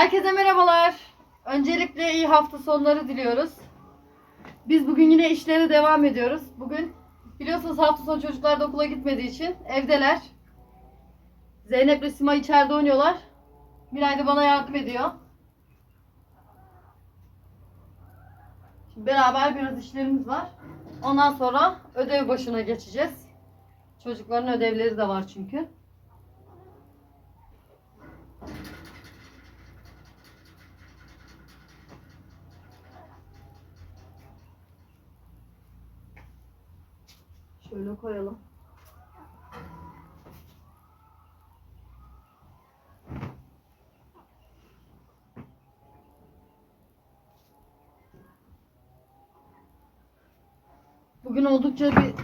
Herkese merhabalar. Öncelikle iyi hafta sonları diliyoruz. Biz bugün yine işlere devam ediyoruz. Bugün biliyorsunuz hafta sonu çocuklar da okula gitmediği için evdeler. Zeynep ile Sima içeride oynuyorlar. Miray da bana yardım ediyor. Şimdi beraber biraz işlerimiz var. Ondan sonra ödev başına geçeceğiz. Çocukların ödevleri de var çünkü. Şöyle koyalım. Bugün oldukça bir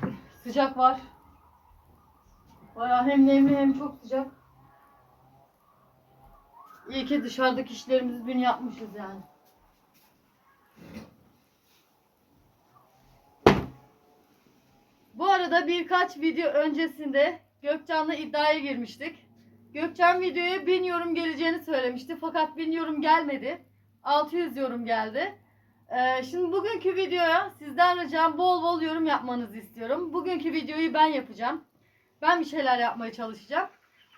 sıcak var. Bayağı hem nemli hem çok sıcak. İyi ki dışarıdaki işlerimizi dün yapmışız yani. Bu arada birkaç video öncesinde Gökcan'la iddiaya girmiştik. Gökcan videoya 1000 yorum geleceğini söylemişti fakat 1000 yorum gelmedi. 600 yorum geldi. Ee, şimdi bugünkü videoya sizden ricam bol bol yorum yapmanızı istiyorum. Bugünkü videoyu ben yapacağım. Ben bir şeyler yapmaya çalışacağım.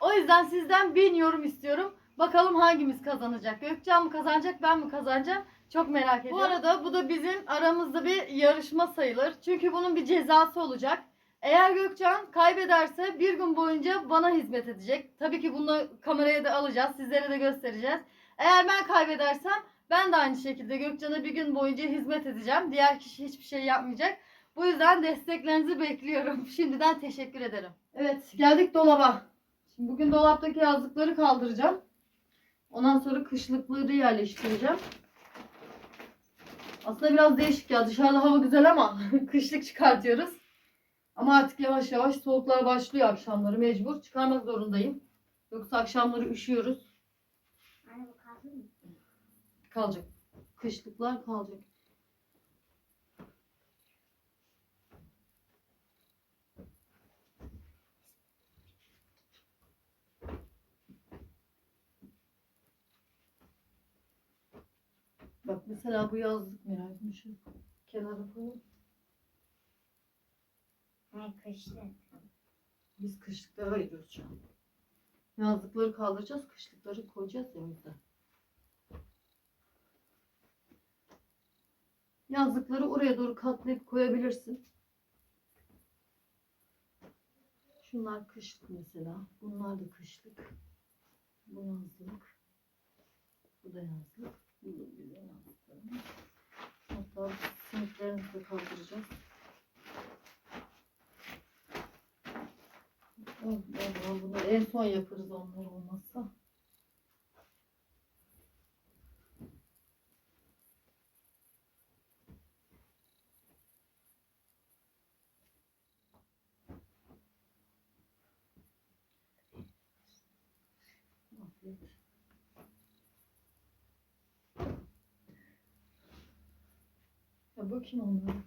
O yüzden sizden 1000 yorum istiyorum. Bakalım hangimiz kazanacak? Gökcan mı kazanacak, ben mi kazanacağım? Çok merak ediyorum. Bu arada bu da bizim aramızda bir yarışma sayılır. Çünkü bunun bir cezası olacak. Eğer Gökcan kaybederse bir gün boyunca bana hizmet edecek. Tabii ki bunu kameraya da alacağız. Sizlere de göstereceğiz. Eğer ben kaybedersem ben de aynı şekilde Gökcan'a bir gün boyunca hizmet edeceğim. Diğer kişi hiçbir şey yapmayacak. Bu yüzden desteklerinizi bekliyorum. Şimdiden teşekkür ederim. Evet geldik dolaba. Şimdi bugün dolaptaki yazlıkları kaldıracağım. Ondan sonra kışlıkları yerleştireceğim. Aslında biraz değişik ya. Dışarıda hava güzel ama kışlık çıkartıyoruz. Ama artık yavaş yavaş soğuklar başlıyor akşamları. Mecbur çıkarmak zorundayım. Yoksa akşamları üşüyoruz. Anne bu kaldı mı? Kalacak. Kışlıklar kalacak. Bak mesela bu yazlık Miray. Şu kenara koyalım. Hayır kışlı. Biz kışlıkları ayırıyoruz şu an. Yazlıkları kaldıracağız, kışlıkları koyacağız yüzden. Yazlıkları oraya doğru katlayıp koyabilirsin. Şunlar kışlık mesela. Bunlar da kışlık. Bu yazlık. Bu da yazlık. Da güzel yazlıklarımız. Hatta simitlerimizi de kaldıracağız. Oh, Bunları en son yaparız onlar olmazsa. Afiyet. Ya bakayım onlara.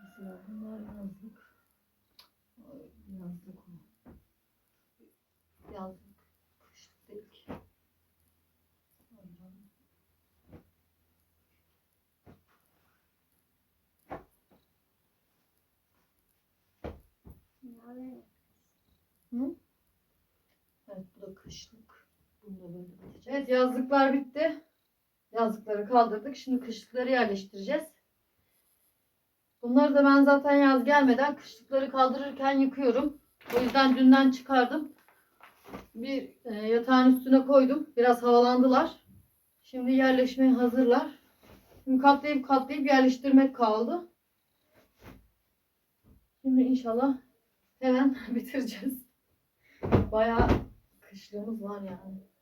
Mesela bunlar yazlık. Yazlık o. Yazlık. Kışlık oluyor? Hı? Evet bu da kışlık. Bunu da böyle bitecek. Evet yazlıklar bitti. Yazlıkları kaldırdık. Şimdi kışlıkları yerleştireceğiz. Bunları da ben zaten yaz gelmeden kışlıkları kaldırırken yıkıyorum. O yüzden dünden çıkardım. Bir e, yatağın üstüne koydum. Biraz havalandılar. Şimdi yerleşmeye hazırlar. Şimdi katlayıp katlayıp yerleştirmek kaldı. Şimdi inşallah hemen bitireceğiz. Bayağı kışlığımız var yani.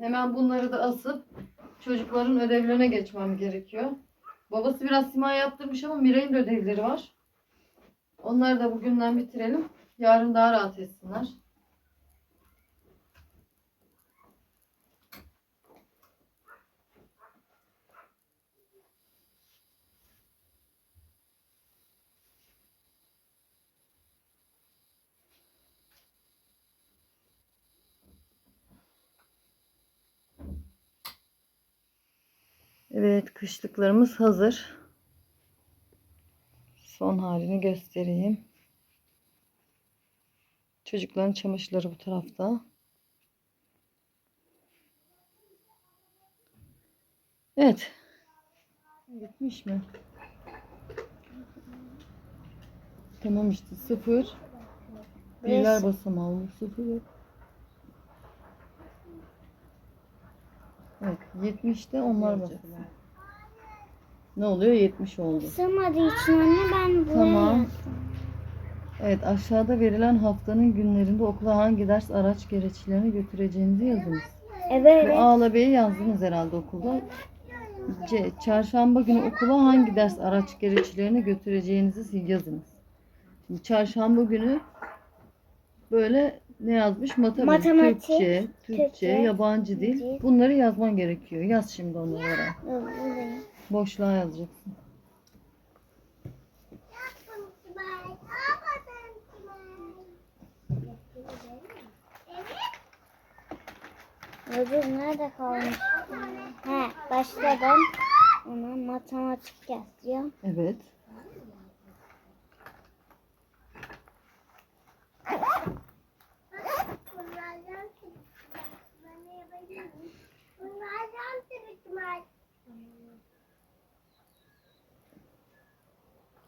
Hemen bunları da asıp çocukların ödevlerine geçmem gerekiyor. Babası biraz sima yaptırmış ama Miray'ın ödevleri var. Onları da bugünden bitirelim. Yarın daha rahat etsinler. Evet, kışlıklarımız hazır. Son halini göstereyim. Çocukların çamaşırları bu tarafta. Evet. Gitmiş mi? Tamam işte sıfır. Birler basamağı sıfır yok. Evet 70'te onlar basıyor. Ne oluyor? 70 oldu. Sığmadığı için anne ben buraya Tamam. yazdım. Evet aşağıda verilen haftanın günlerinde okula hangi ders araç gereçlerini götüreceğinizi yazınız. Bu Evet. A ile B'yi yazdınız herhalde okulda. C. Çarşamba günü okula hangi ders araç gereçlerini götüreceğinizi yazınız. Şimdi çarşamba günü böyle ne yazmış? Matematik, Matematik, Türkçe, Türkçe, Türkçe, yabancı dil. dil. Bunları yazman gerekiyor. Yaz şimdi. Buradayım. Boşluğa yazacaksın. Ödül nerede kalmış? He başladım. Ona matematik yazıyor. Evet.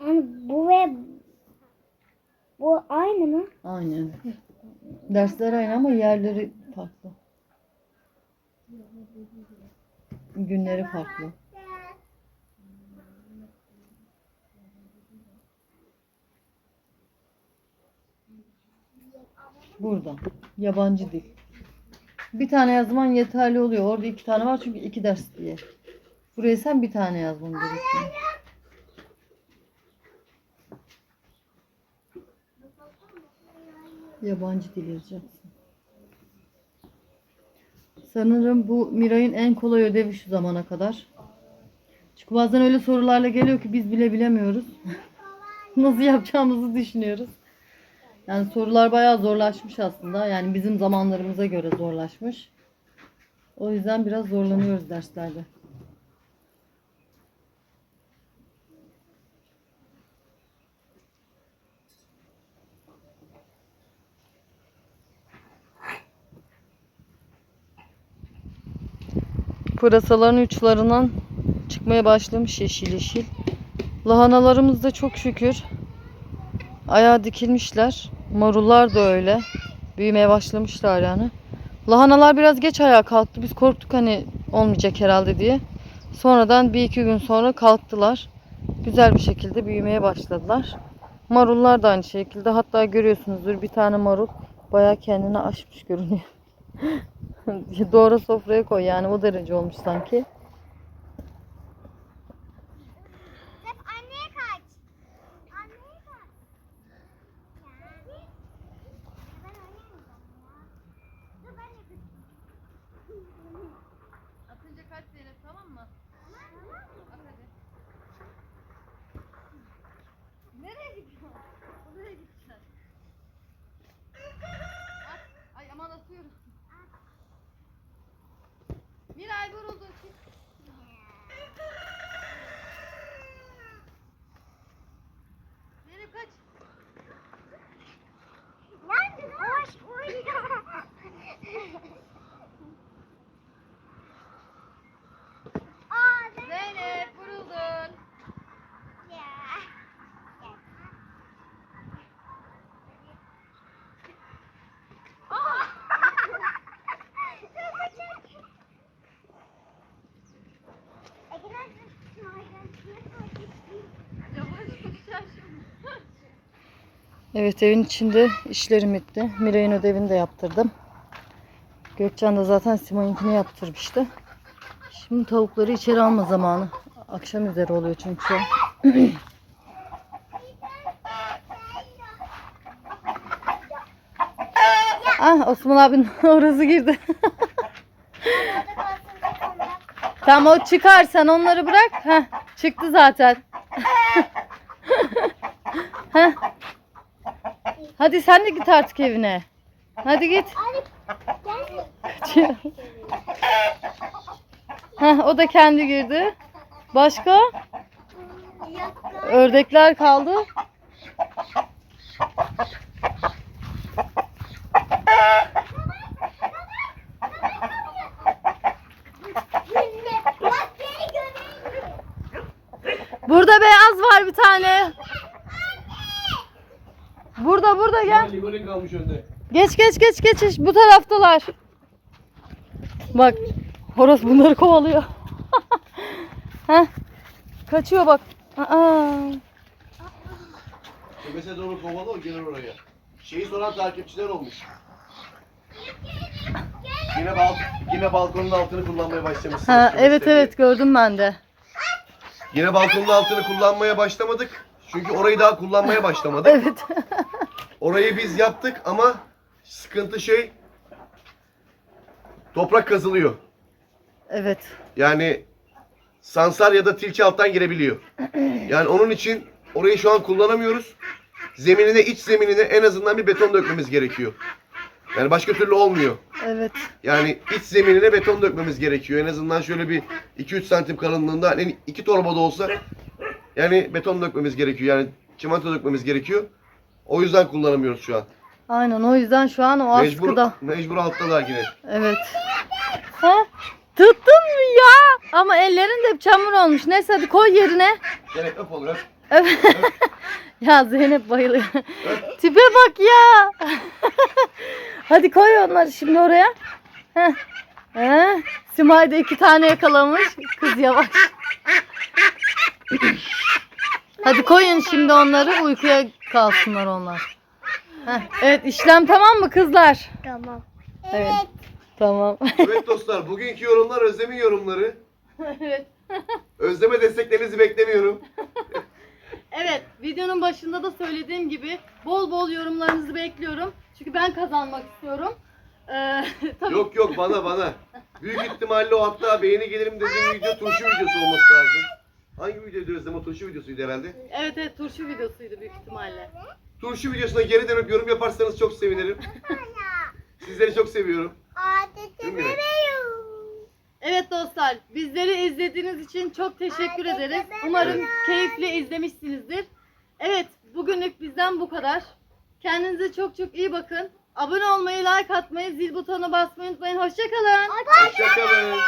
Yani bu ve bu aynı mı? Aynen. Dersler aynı ama yerleri farklı. Günleri farklı. Burada. Yabancı dil. Bir tane yazman yeterli oluyor. Orada iki tane var çünkü iki ders diye. Buraya sen bir tane yazman gerekiyor. Yabancı dil yazacaksın. Sanırım bu Miray'ın en kolay ödevi şu zamana kadar. Çünkü bazen öyle sorularla geliyor ki biz bile bilemiyoruz. Nasıl yapacağımızı düşünüyoruz. Yani sorular bayağı zorlaşmış aslında. Yani bizim zamanlarımıza göre zorlaşmış. O yüzden biraz zorlanıyoruz derslerde. Pırasaların uçlarından çıkmaya başlamış yeşil yeşil. Lahanalarımız da çok şükür ayağa dikilmişler. Marullar da öyle. Büyümeye başlamışlar yani. Lahanalar biraz geç ayağa kalktı. Biz korktuk hani olmayacak herhalde diye. Sonradan bir iki gün sonra kalktılar. Güzel bir şekilde büyümeye başladılar. Marullar da aynı şekilde. Hatta görüyorsunuzdur bir tane marul bayağı kendini aşmış görünüyor. Doğru sofraya koy yani o derece olmuş sanki. Evet evin içinde işlerim bitti. Miray'ın ödevini de yaptırdım. Gökçen de zaten Simoy'unkini yaptırmıştı. Şimdi tavukları içeri alma zamanı. Akşam üzeri oluyor çünkü ah Osman abinin orası girdi. Tamam o çıkar sen onları bırak. Heh, çıktı zaten. Heh. Hadi sen de git artık evine. Hadi git. Kaçıyor. Heh, o da kendi girdi. Başka? Ördekler kaldı. Burada beyaz var bir tane. Burada burada gel. Ligorin kalmış önde. Geç geç geç geç bu taraftalar. Bak horoz bunları kovalıyor. Heh. Kaçıyor bak. Aa. Kümese doğru kovalı o gelir oraya. Şeyi soran takipçiler olmuş. Yine, bal yine balkonun altını kullanmaya başlamışsınız. Ha, evet evet gördüm ben de. Yine balkonun altını kullanmaya başlamadık. Çünkü orayı daha kullanmaya başlamadık. Evet. Orayı biz yaptık ama sıkıntı şey toprak kazılıyor. evet. Yani sansar ya da tilki alttan girebiliyor. Yani onun için orayı şu an kullanamıyoruz. Zeminine, iç zeminine en azından bir beton dökmemiz gerekiyor. Yani başka türlü olmuyor. Evet. Yani iç zeminine beton dökmemiz gerekiyor. En azından şöyle bir 2-3 santim kalınlığında hani iki torba da olsa yani beton dökmemiz gerekiyor. Yani çimento dökmemiz gerekiyor. O yüzden kullanamıyoruz şu an. Aynen o yüzden şu an o Mecbur, askıda. mecbur alttalar yine. Evet. Ha? Tuttun mu ya? Ama ellerin de hep çamur olmuş. Neyse hadi koy yerine. Gene öp olur öp. Evet. ya Zeynep bayılıyor. Tipe bak ya. hadi koy onları şimdi oraya. Heh. Heh. Simay da iki tane yakalamış. Kız yavaş. hadi koyun şimdi onları uykuya kalsınlar onlar. Heh. Evet işlem tamam mı kızlar? Tamam. Evet. Tamam. Evet dostlar bugünkü yorumlar Özlem'in yorumları. evet. Özleme desteklerinizi beklemiyorum. Evet, videonun başında da söylediğim gibi bol bol yorumlarınızı bekliyorum. Çünkü ben kazanmak istiyorum. Ee, tabii Yok yok bana bana. Büyük ihtimalle o hatta beğeni gelirim dediğim video turşu videosu olması lazım. Videoydu Özlem? O turşu videosuydu herhalde. Evet evet turşu videosuydu büyük ihtimalle. Turşu videosuna geri dönüp yorum yaparsanız çok sevinirim. Sizleri çok seviyorum. Değil mi? Evet dostlar, bizleri izlediğiniz için çok teşekkür ederiz. Umarım keyifli izlemişsinizdir. Evet, bugünlük bizden bu kadar. Kendinize çok çok iyi bakın. Abone olmayı, like atmayı, zil butonuna basmayı unutmayın. Hoşçakalın. Hoşçakalın.